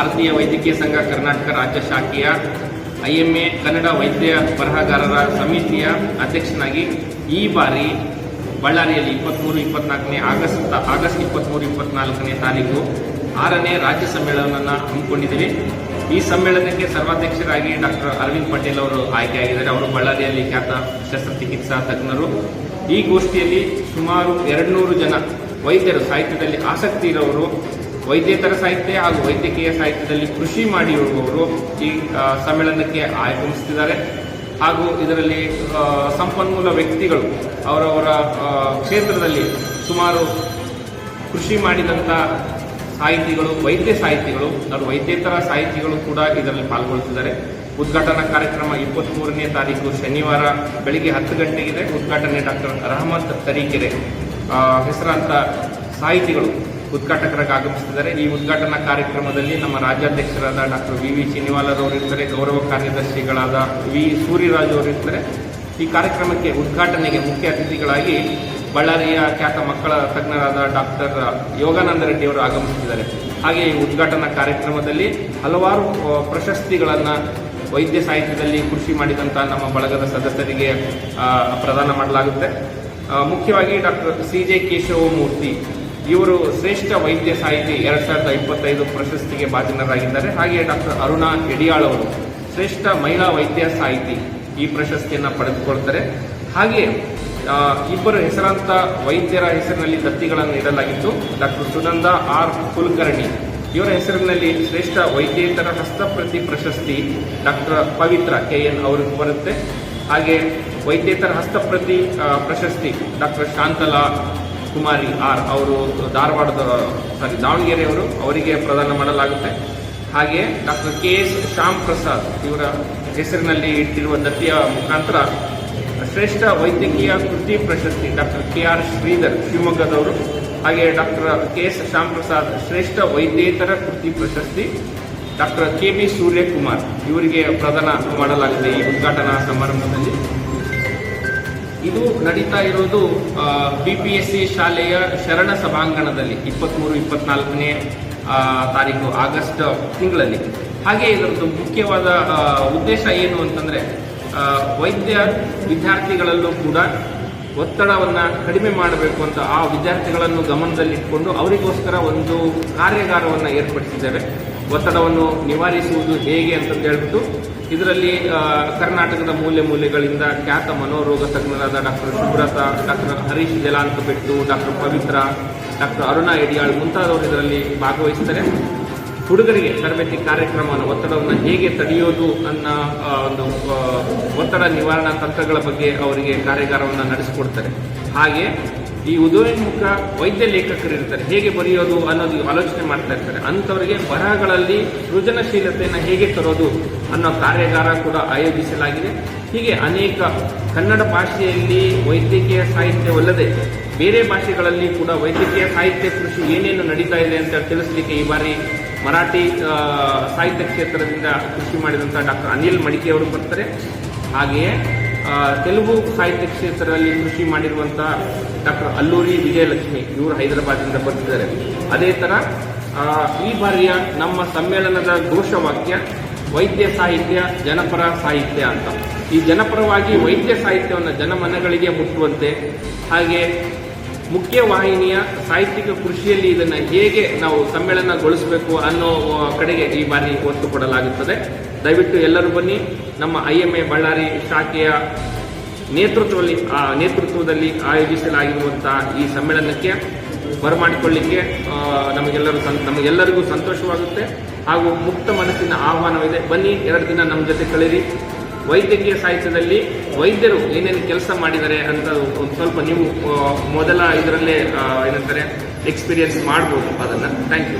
ವೈದ್ಯಕೀಯ ಸಂಘ ಕರ್ನಾಟಕ ರಾಜ್ಯ ಶಾಖೆಯ ಐಎಂಎ ಕನ್ನಡ ವೈದ್ಯ ಬರಹಗಾರರ ಸಮಿತಿಯ ಅಧ್ಯಕ್ಷನಾಗಿ ಈ ಬಾರಿ ಬಳ್ಳಾರಿಯಲ್ಲಿ ಇಪ್ಪತ್ತ್ಮೂರು ಇಪ್ಪತ್ನಾಲ್ಕನೇ ಆಗಸ್ಟ್ ಆಗಸ್ಟ್ ಇಪ್ಪತ್ತ್ಮೂರು ಇಪ್ಪತ್ನಾಲ್ಕನೇ ತಾರೀಕು ಆರನೇ ರಾಜ್ಯ ಸಮ್ಮೇಳನವನ್ನು ಹಮ್ಮಿಕೊಂಡಿದ್ದೀವಿ. ಈ ಸಮ್ಮೇಳನಕ್ಕೆ ಸರ್ವಾಧ್ಯಕ್ಷರಾಗಿ ಡಾಕ್ಟರ್ ಅರವಿಂದ್ ಪಟೇಲ್ ಅವರು ಆಯ್ಕೆಯಾಗಿದ್ದಾರೆ ಅವರು ಬಳ್ಳಾರಿಯಲ್ಲಿ ಖ್ಯಾತ ಶಸ್ತ್ರಚಿಕಿತ್ಸಾ ತಜ್ಞರು. ಈ ಗೋಷ್ಠಿಯಲ್ಲಿ ಸುಮಾರು ಎರಡುನೂರು ಜನ ವೈದ್ಯರು ಸಾಹಿತ್ಯದಲ್ಲಿ ಆಸಕ್ತಿ ಇರೋರು ವೈದ್ಯೇತರ ಸಾಹಿತ್ಯ ಹಾಗೂ ವೈದ್ಯಕೀಯ ಸಾಹಿತ್ಯದಲ್ಲಿ ಕೃಷಿ ಮಾಡಿ ಹೋಗುವವರು ಈ ಸಮ್ಮೇಳನಕ್ಕೆ ಆಗಮಿಸುತ್ತಿದ್ದಾರೆ. ಹಾಗೂ ಇದರಲ್ಲಿ ಸಂಪನ್ಮೂಲ ವ್ಯಕ್ತಿಗಳು ಅವರವರ ಕ್ಷೇತ್ರದಲ್ಲಿ ಸುಮಾರು ಕೃಷಿ ಮಾಡಿದಂಥ ಸಾಹಿತಿಗಳು, ವೈದ್ಯ ಸಾಹಿತಿಗಳು ಅವರು ವೈದ್ಯೇತರ ಸಾಹಿತಿಗಳು ಕೂಡ ಇದರಲ್ಲಿ ಪಾಲ್ಗೊಳ್ಳುತ್ತಿದ್ದಾರೆ. ಉದ್ಘಾಟನಾ ಕಾರ್ಯಕ್ರಮ ಇಪ್ಪತ್ತ್ಮೂರನೇ ತಾರೀಕು ಶನಿವಾರ ಬೆಳಿಗ್ಗೆ ಹತ್ತು ಗಂಟೆಗಿದೆ. ಉದ್ಘಾಟನೆ ಡಾಕ್ಟರ್ ರಹಮತ್ ತರೀಕೆರೆ ಹೆಸರಾಂತ ಸಾಹಿತಿಗಳು ಉದ್ಘಾಟಕರಾಗಿ ಆಗಮಿಸುತ್ತಿದ್ದಾರೆ ಈ ಉದ್ಘಾಟನಾ ಕಾರ್ಯಕ್ರಮದಲ್ಲಿ ನಮ್ಮ ರಾಜ್ಯಾಧ್ಯಕ್ಷರಾದ ಡಾಕ್ಟರ್ ವಿ ವಿ ಶ್ರೀನಿವಾಲರವರು ಇರ್ತಾರೆ, ಗೌರವ ಕಾರ್ಯದರ್ಶಿಗಳಾದ ವಿ. ಸೂರ್ಯರಾಜ್ ಅವರು ಇರ್ತಾರೆ. ಈ ಕಾರ್ಯಕ್ರಮಕ್ಕೆ ಉದ್ಘಾಟನೆಗೆ ಮುಖ್ಯ ಅತಿಥಿಗಳಾಗಿ ಬಳ್ಳಾರಿಯ ಖ್ಯಾತ ಮಕ್ಕಳ ತಜ್ಞರಾದ ಡಾಕ್ಟರ್ ಯೋಗಾನಂದ ರೆಡ್ಡಿ ಅವರು ಆಗಮಿಸುತ್ತಿದ್ದಾರೆ ಹಾಗೆ ಈ ಉದ್ಘಾಟನಾ ಕಾರ್ಯಕ್ರಮದಲ್ಲಿ ಹಲವಾರು ಪ್ರಶಸ್ತಿಗಳನ್ನು ವೈದ್ಯ ಸಾಹಿತ್ಯದಲ್ಲಿ ಕೃಷಿ ಮಾಡಿದಂಥ ನಮ್ಮ ಬಳಗದ ಸದಸ್ಯರಿಗೆ ಪ್ರದಾನ ಮಾಡಲಾಗುತ್ತೆ. ಮುಖ್ಯವಾಗಿ ಡಾಕ್ಟರ್ ಸಿ. ಜೆ. ಕೇಶವಮೂರ್ತಿ ಇವರು ಶ್ರೇಷ್ಠ ವೈದ್ಯ ಸಾಹಿತಿ ಎರಡ್ ಸಾವಿರದ ಇಪ್ಪತ್ತೈದು ಪ್ರಶಸ್ತಿಗೆ ಭಾಜನರಾಗಿದ್ದಾರೆ. ಹಾಗೆ ಡಾಕ್ಟರ್ ಅರುಣಾ ಯಡಿಯಾಳ್ ಅವರು ಶ್ರೇಷ್ಠ ಮಹಿಳಾ ವೈದ್ಯ ಸಾಹಿತಿ ಈ ಪ್ರಶಸ್ತಿಯನ್ನು ಪಡೆದುಕೊಳ್ತಾರೆ. ಹಾಗೆ ಇಬ್ಬರು ಹೆಸರಾಂತ ವೈದ್ಯರ ಹೆಸರಿನಲ್ಲಿ ದತ್ತಿಗಳನ್ನು ನೀಡಲಾಗಿತ್ತು. ಡಾಕ್ಟರ್ ಸುನಂದ ಆರ್ ಕುಲಕರ್ಣಿ ಇವರ ಹೆಸರಿನಲ್ಲಿ ಶ್ರೇಷ್ಠ ವೈದ್ಯೇತರ ಹಸ್ತಪ್ರತಿ ಪ್ರಶಸ್ತಿ ಡಾಕ್ಟರ್ ಪವಿತ್ರ ಕೆ ಎನ್ ಅವರಿಗೆ ಬರುತ್ತೆ. ಹಾಗೆ ವೈದ್ಯೇತರ ಹಸ್ತಪ್ರತಿ ಪ್ರಶಸ್ತಿ ಡಾಕ್ಟರ್ ಶಾಂತಲಾ ಕುಮಾರಿ ಆರ್ ಅವರು ಧಾರವಾಡದ ಸಾರಿ ದಾವಣಗೆರೆಯವರು ಅವರಿಗೆ ಪ್ರದಾನ ಮಾಡಲಾಗುತ್ತೆ. ಹಾಗೆ doctor K S Shyam Prasad ಇವರ ಹೆಸರಿನಲ್ಲಿ ಇಟ್ಟಿರುವ ದತ್ತಿಯ ಮುಖಾಂತರ ಶ್ರೇಷ್ಠ ವೈದ್ಯಕೀಯ ಕೃತಿ ಪ್ರಶಸ್ತಿ ಡಾಕ್ಟರ್ ಕೆ ಆರ್ ಶ್ರೀಧರ್ ಶಿವಮೊಗ್ಗದವರು ಹಾಗೆ doctor K S Shyam Prasad ಶ್ರೇಷ್ಠ ವೈದ್ಯೇತರ ಕೃತಿ ಪ್ರಶಸ್ತಿ ಡಾಕ್ಟರ್ ಕೆ ಬಿ ಸೂರ್ಯಕುಮಾರ್ ಇವರಿಗೆ ಪ್ರದಾನ ಮಾಡಲಾಗಿದೆ ಈ ಉದ್ಘಾಟನಾ ಸಮಾರಂಭದಲ್ಲಿ. ಇದು ನಡೀತಾ ಇರೋದು ಬಿ ಪಿ ಎಸ್ ಸಿ ಶಾಲೆಯ ಶರಣ ಸಭಾಂಗಣದಲ್ಲಿ ಇಪ್ಪತ್ತ್ಮೂರು ಇಪ್ಪತ್ನಾಲ್ಕನೇ ತಾರೀಕು ಆಗಸ್ಟ್ ತಿಂಗಳಲ್ಲಿ. ಹಾಗೆ ಇದರದ್ದು ಮುಖ್ಯವಾದ ಉದ್ದೇಶ ಏನು ಅಂತಂದ್ರೆ ವೈದ್ಯ ವಿದ್ಯಾರ್ಥಿಗಳಲ್ಲೂ ಕೂಡ ಒತ್ತಡವನ್ನು ಕಡಿಮೆ ಮಾಡಬೇಕು ಅಂತ ಆ ವಿದ್ಯಾರ್ಥಿಗಳನ್ನು ಗಮನದಲ್ಲಿಟ್ಟುಕೊಂಡು ಅವರಿಗೋಸ್ಕರ ಒಂದು ಕಾರ್ಯಾಗಾರವನ್ನು ಏರ್ಪಡಿಸಿದ್ದೇವೆ. ಒತ್ತಡವನ್ನು ನಿವಾರಿಸುವುದು ಹೇಗೆ ಅಂತಂದು ಹೇಳ್ಬಿಟ್ಟು ಇದರಲ್ಲಿ ಕರ್ನಾಟಕದ ಮೂಲೆ ಮೂಲೆಗಳಿಂದ ಖ್ಯಾತ ಮನೋರೋಗ ತಜ್ಞರಾದ ಡಾಕ್ಟರ್ ಸುಬ್ರತ ಡಾಕ್ಟರ್ ಹರೀಶ್ ಜಲಾಂತ ಬೆಟ್ಟು ಡಾಕ್ಟರ್ ಪವಿತ್ರ ಡಾಕ್ಟರ್ ಅರುಣಾ ಯಡಿಯಾಳ್ ಮುಂತಾದವರು ಇದರಲ್ಲಿ ಭಾಗವಹಿಸ್ತಾರೆ ಹುಡುಗರಿಗೆ ತರಬೇತಿ ಕಾರ್ಯಕ್ರಮವನ್ನು, ಒತ್ತಡವನ್ನು ಹೇಗೆ ತಡೆಯೋದು ಅನ್ನೋ ಒಂದು ಒತ್ತಡ ನಿವಾರಣಾ ತಂತ್ರಗಳ ಬಗ್ಗೆ ಅವರಿಗೆ ಕಾರ್ಯಾಗಾರವನ್ನು ನಡೆಸಿಕೊಡ್ತಾರೆ. ಹಾಗೆ ಈ ಉದಯೋನ್ಮುಖ ವೈದ್ಯ ಲೇಖಕರು ಇರ್ತಾರೆ. ಹೇಗೆ ಬರೆಯೋದು ಅನ್ನೋದು ಆಲೋಚನೆ ಮಾಡ್ತಾ ಇರ್ತಾರೆ. ಅಂಥವರಿಗೆ ಬರಹಗಳಲ್ಲಿ ಸೃಜನಶೀಲತೆಯನ್ನು ಹೇಗೆ ತರೋದು ಅನ್ನೋ ಕಾರ್ಯಾಗಾರ ಕೂಡ ಆಯೋಜಿಸಲಾಗಿದೆ. ಹೀಗೆ ಅನೇಕ ಕನ್ನಡ ಭಾಷೆಯಲ್ಲಿ ವೈದ್ಯಕೀಯ ಸಾಹಿತ್ಯವಲ್ಲದೆ ಬೇರೆ ಭಾಷೆಗಳಲ್ಲಿ ಕೂಡ ವೈದ್ಯಕೀಯ ಸಾಹಿತ್ಯ ಕೃಷಿ ಏನೇನು ನಡೀತಾ ಇದೆ ಅಂತ ತಿಳಿಸ್ಲಿಕ್ಕೆ ಈ ಬಾರಿ ಮರಾಠಿ ಸಾಹಿತ್ಯ ಕ್ಷೇತ್ರದಿಂದ ಕೃಷಿ ಮಾಡಿದಂಥ ಡಾಕ್ಟರ್ ಅನಿಲ್ ಮಡಿಕೆ ಅವರು ಬರ್ತಾರೆ. ಹಾಗೆಯೇ ತೆಲುಗು ಸಾಹಿತ್ಯ ಕ್ಷೇತ್ರದಲ್ಲಿ ಕೃಷಿ ಮಾಡಿರುವಂಥ ಡಾಕ್ಟರ್ ಅಲ್ಲೂರಿ ವಿಜಯಲಕ್ಷ್ಮಿ, ಇವರು ಹೈದರಾಬಾದ್ನಿಂದ ಬರ್ತಿದ್ದಾರೆ. ಅದೇ ಥರ ಈ ಬಾರಿಯ ನಮ್ಮ ಸಮ್ಮೇಳನದ ಘೋಷವಾಕ್ಯ, ವೈದ್ಯ ಸಾಹಿತ್ಯ, ಜನಪರ ಸಾಹಿತ್ಯ ಅಂತ. ಈ ಜನಪರವಾಗಿ ವೈದ್ಯ ಸಾಹಿತ್ಯವನ್ನು ಜನಮನಗಳಿಗೆ ಮುಟ್ಟುವಂತೆ ಹಾಗೆ ಮುಖ್ಯ ವಾಹಿನಿಯ ಸಾಹಿತ್ಯಿಕ ಕೃಷಿಯಲ್ಲಿ ಇದನ್ನು ಹೇಗೆ ನಾವು ಸಮ್ಮೇಳನಗೊಳಿಸಬೇಕು ಅನ್ನೋ ಕಡೆಗೆ ಈ ಬಾರಿ ಒತ್ತು ಕೊಡಲಾಗುತ್ತದೆ. ದಯವಿಟ್ಟು ಎಲ್ಲರೂ ಬನ್ನಿ. ನಮ್ಮ ಐ ಎಂ ಎ ಬಳ್ಳಾರಿ ಶಾಖೆಯ ನೇತೃತ್ವದಲ್ಲಿ, ಆ ನೇತೃತ್ವದಲ್ಲಿ ಆಯೋಜಿಸಲಾಗಿರುವಂತಹ ಈ ಸಮ್ಮೇಳನಕ್ಕೆ ಬರಮಾಡಿಕೊಳ್ಳಿಕ್ಕೆ ನಮಗೆಲ್ಲರೂ ನಮಗೆಲ್ಲರಿಗೂ ಸಂತೋಷವಾಗುತ್ತೆ. ಹಾಗೂ ಮುಕ್ತ ಮನಸ್ಸಿನ ಆಹ್ವಾನವಿದೆ. ಬನ್ನಿ, ಎರಡು ದಿನ ನಮ್ಮ ಜೊತೆ ಕಳೀರಿ. ವೈದ್ಯಕೀಯ ಸಾಹಿತ್ಯದಲ್ಲಿ ವೈದ್ಯರು ಏನೇನು ಕೆಲಸ ಮಾಡಿದ್ದಾರೆ ಅಂತ ಒಂದು ಸ್ವಲ್ಪ ನೀವು ಮೊದಲ ಇದರಲ್ಲೇ ಏನಂತಾರೆ ಎಕ್ಸ್ಪೀರಿಯನ್ಸ್ ಮಾಡ್ಬೋದು ಅದನ್ನು. Thank you